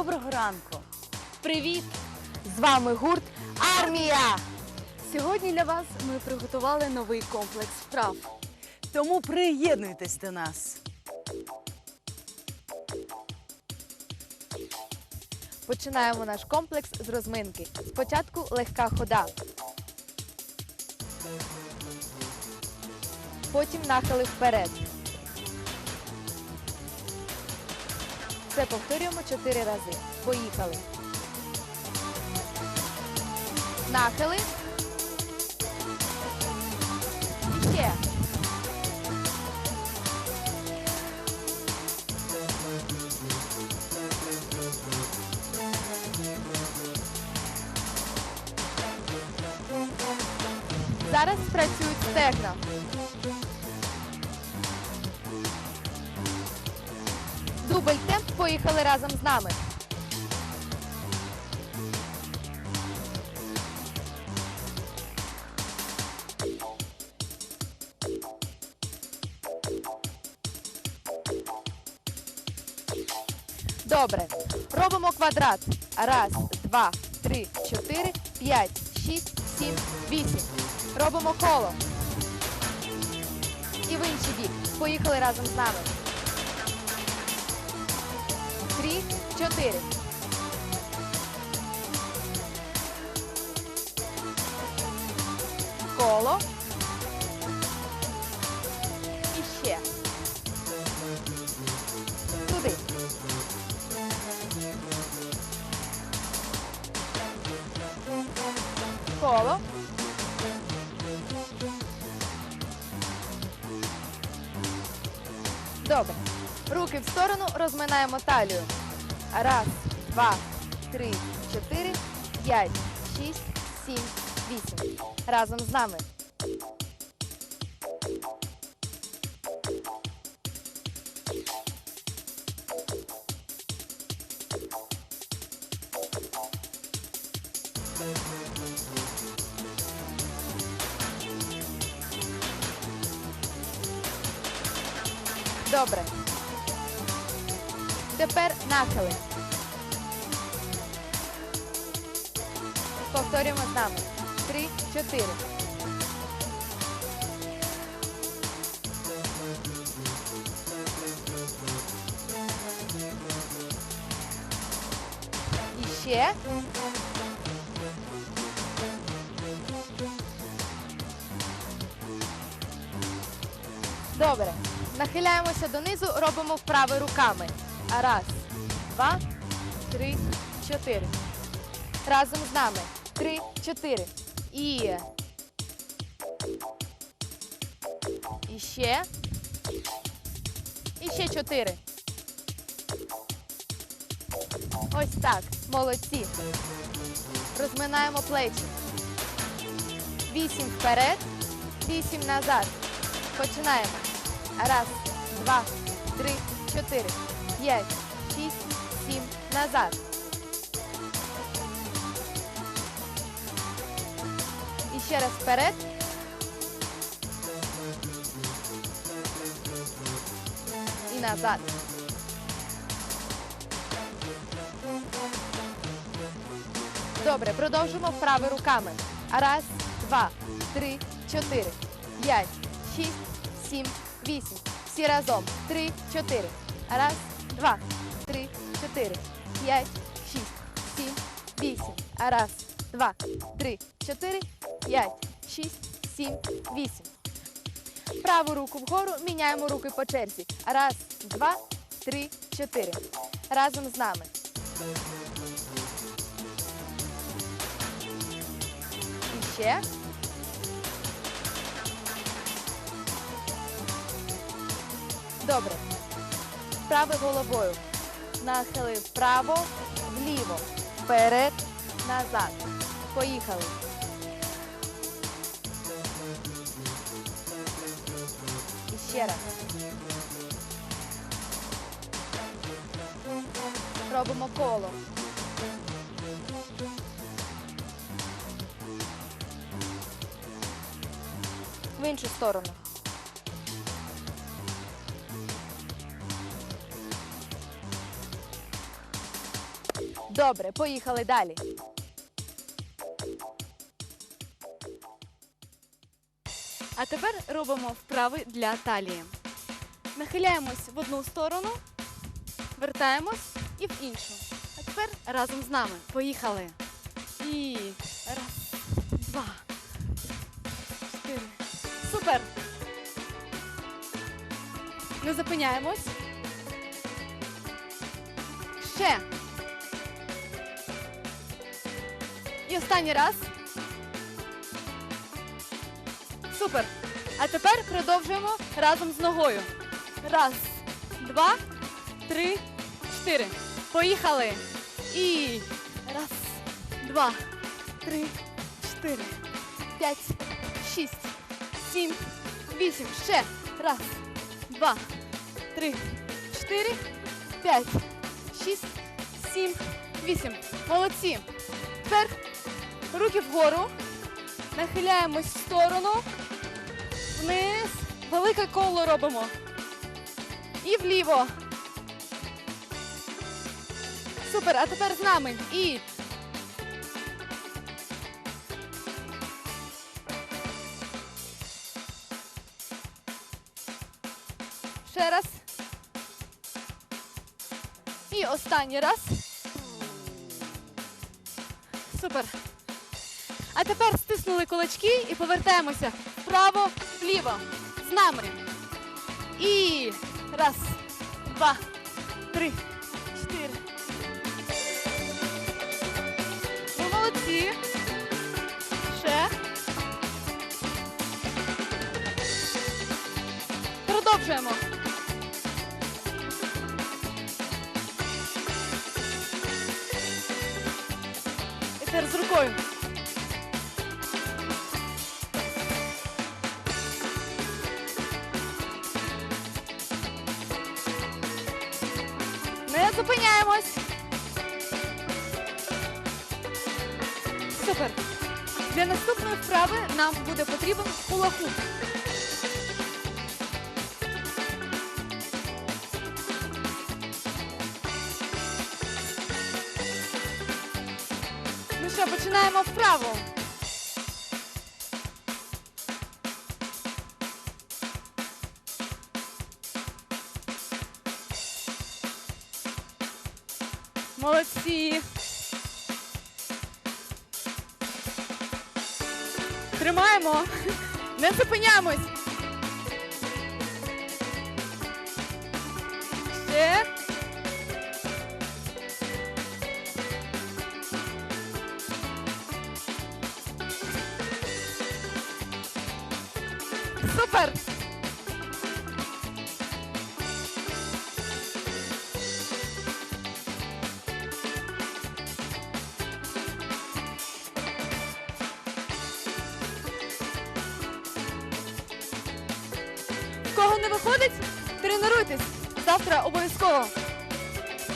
Доброго ранку! Привіт! З вами гурт Армія! Сьогодні для вас ми приготували новий комплекс вправ. Тому приєднуйтесь до нас. Починаємо наш комплекс з розминки. Спочатку легка хода. Потім нахили вперед. Це повторюємо 4 рази. Поїхали. Нахили. Ще. Зараз працюють стегна. Поїхали разом з нами. Добре. Робимо квадрат. Раз, два, три, чотири, п'ять, шість, сім, вісім. Робимо коло. І в інший бік. Поїхали разом з нами. Чотири. Коло. Розминаємо талію. Раз, два, три, чотири, п'ять, шість, сім, вісім. Разом з нами. Нахили. Повторюємо з нами. Три, чотири. І ще. Добре. Нахиляємося донизу, робимо вправи руками. Раз, два, три, чотири. Разом з нами. Три, чотири. І. І ще. І ще чотири. Ось так. Молодці. Розминаємо плечі. Вісім вперед, вісім назад. Починаємо. Раз, два, три, чотири, п'ять, шість, сім. Назад. І ще раз вперед. І назад. Добре, продовжимо вправи руками. Раз, два, три, чотири, п'ять, шість, сім, вісім. Всі разом. Три, чотири. Раз, два, чотири, п'ять, шість, сім, вісім. Раз, два, три, чотири, п'ять, шість, сім, вісім. Праву руку вгору міняємо руки по черзі. Раз, два, три, чотири. Разом з нами. І ще. Добре. Вправи головою. Нахили вправо, вліво, вперед, назад. Поїхали. І ще раз. Робимо коло. В іншу сторону. Добре, поїхали далі. А тепер робимо вправи для талії. Нахиляємось в одну сторону, вертаємось і в іншу. А тепер разом з нами. Поїхали. І раз, два, чотири. Супер! Не зупиняємось. Ще. І останній раз. Супер. А тепер продовжуємо разом з ногою. Раз, два, три, чотири. Поїхали. І раз, два, три, чотири, п'ять, шість, сім, вісім. Ще. Раз, два, три, чотири, п'ять, шість, сім, вісім. Молодці. Тепер руки вгору. Нахиляємось в сторону. Вниз. Велике коло робимо. І вліво. Супер. А тепер з нами. І. Ще раз. І останній раз. Супер. А тепер стиснули кулачки і повертаємося вправо, вліво. З нами. І раз, два, три, чотири. Ви молодці. Ще. Продовжуємо. Супер. Для наступної вправи нам буде потрібен хулахуп. Ну що, починаємо вправу. Молодці. Тримаємо. Не зупиняємось. Ще. Кого не виходить, тренуйтесь. Завтра обов'язково.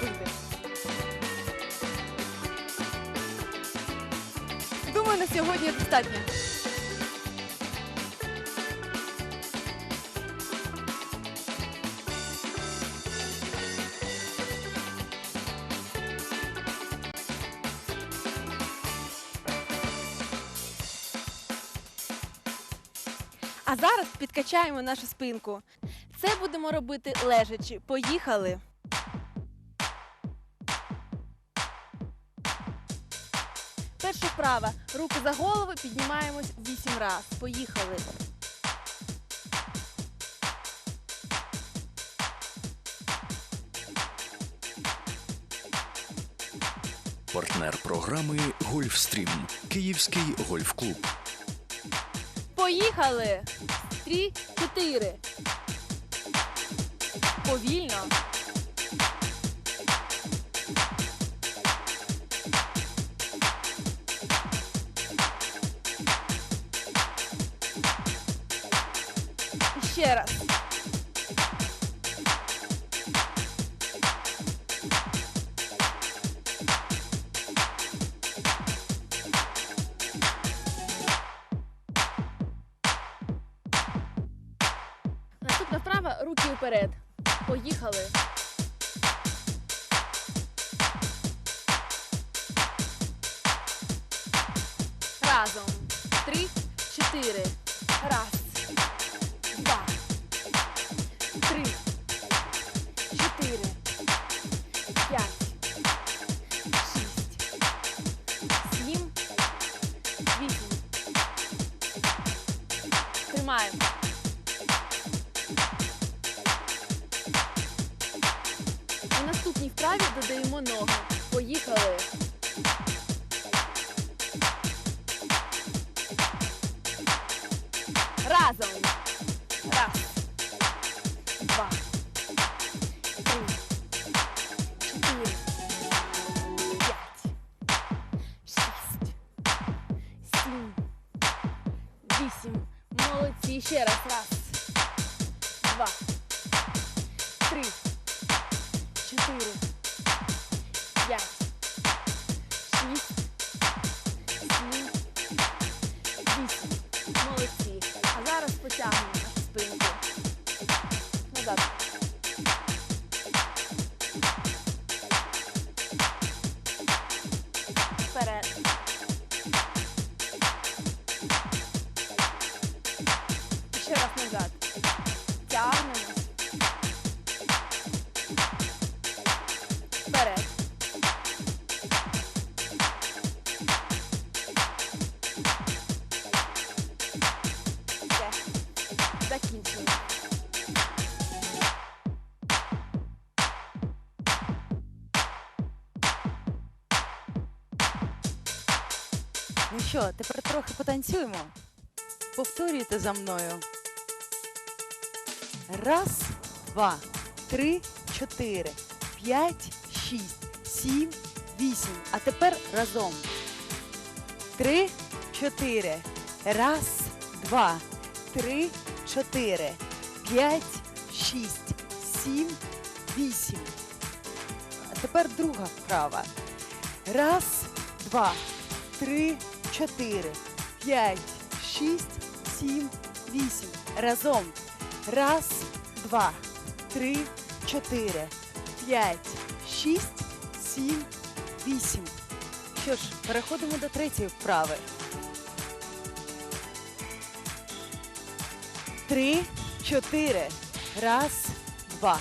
вийде. Думаю, на сьогодні достатньо. А зараз підкачаємо нашу спинку. Це будемо робити лежачи. Поїхали. Перша вправа. Руки за голову, піднімаємось 8 разів. Поїхали. Партнер програми Гольфстрім. Київський гольф-клуб. Поїхали. Три, чотири. Повільно. Ще раз. Чотири. Раз, що, тепер трохи потанцюємо. Повторюйте за мною. Раз, два, три, чотири, п'ять, шість, сім, вісім. А тепер разом. Три, чотири. Раз, два, три, чотири, п'ять, шість, сім, вісім. А тепер друга вправа. Раз, два, три, чотири, п'ять, шість, сім, вісім. Разом. Раз, два, три, чотири, п'ять, шість, сім, вісім. Що ж, переходимо до третьої вправи. Три, чотири. Раз, два,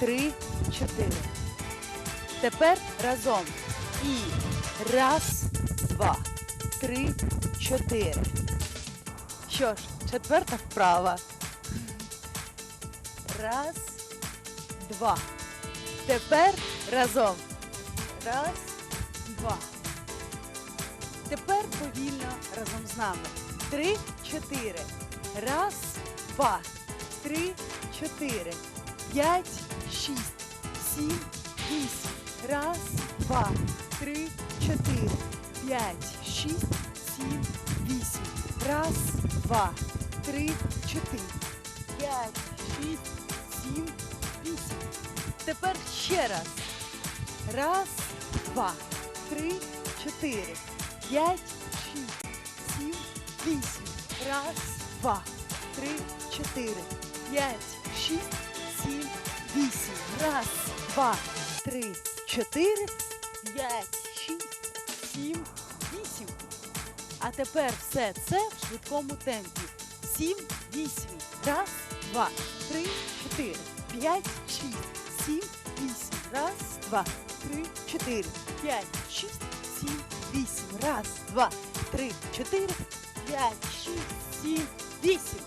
три, чотири. Тепер разом. І раз, два, три, чотири. Що ж, четверта вправа. Раз, два. Тепер разом. Раз, два. Тепер повільно разом з нами. Три, чотири. Раз, два, три, чотири. П'ять, шість, сім, вісім. Раз, два, три, чотири. П'ять, шість, сім, вісім. Раз, два, три, чотири. П'ять, шість, сім, вісім. Тепер ще раз. Раз, два, три, чотири, п'ять, шість, сім, вісім. Раз, два, три, чотири, п'ять, шість, сім, вісім. Раз, два, три, чотири, п'ять, шість, сім, тепер все це в швидкому темпі. Сім, вісім. Раз, два, три, чотири, п'ять, шість, сім, вісім. Раз, два, три, чотири, п'ять, шість, сім, вісім. Раз, два, три, чотири, п'ять, шість, сім, вісім.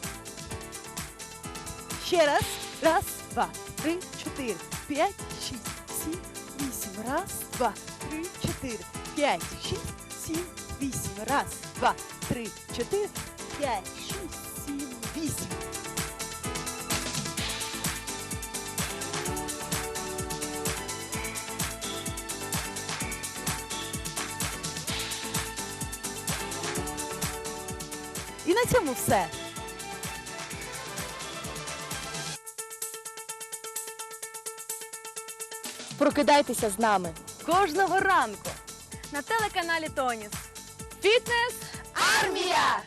Ще раз. Раз, два, три, чотири, п'ять, шість, сім, вісім. Раз, два, три, чотири, п'ять, шість, сім, вісім. Раз, два, три, чотири, п'ять, шість, сім, вісім. І на цьому все. Прокидайтеся з нами. Кожного ранку. На телеканалі Тоніс. Фітнес армія!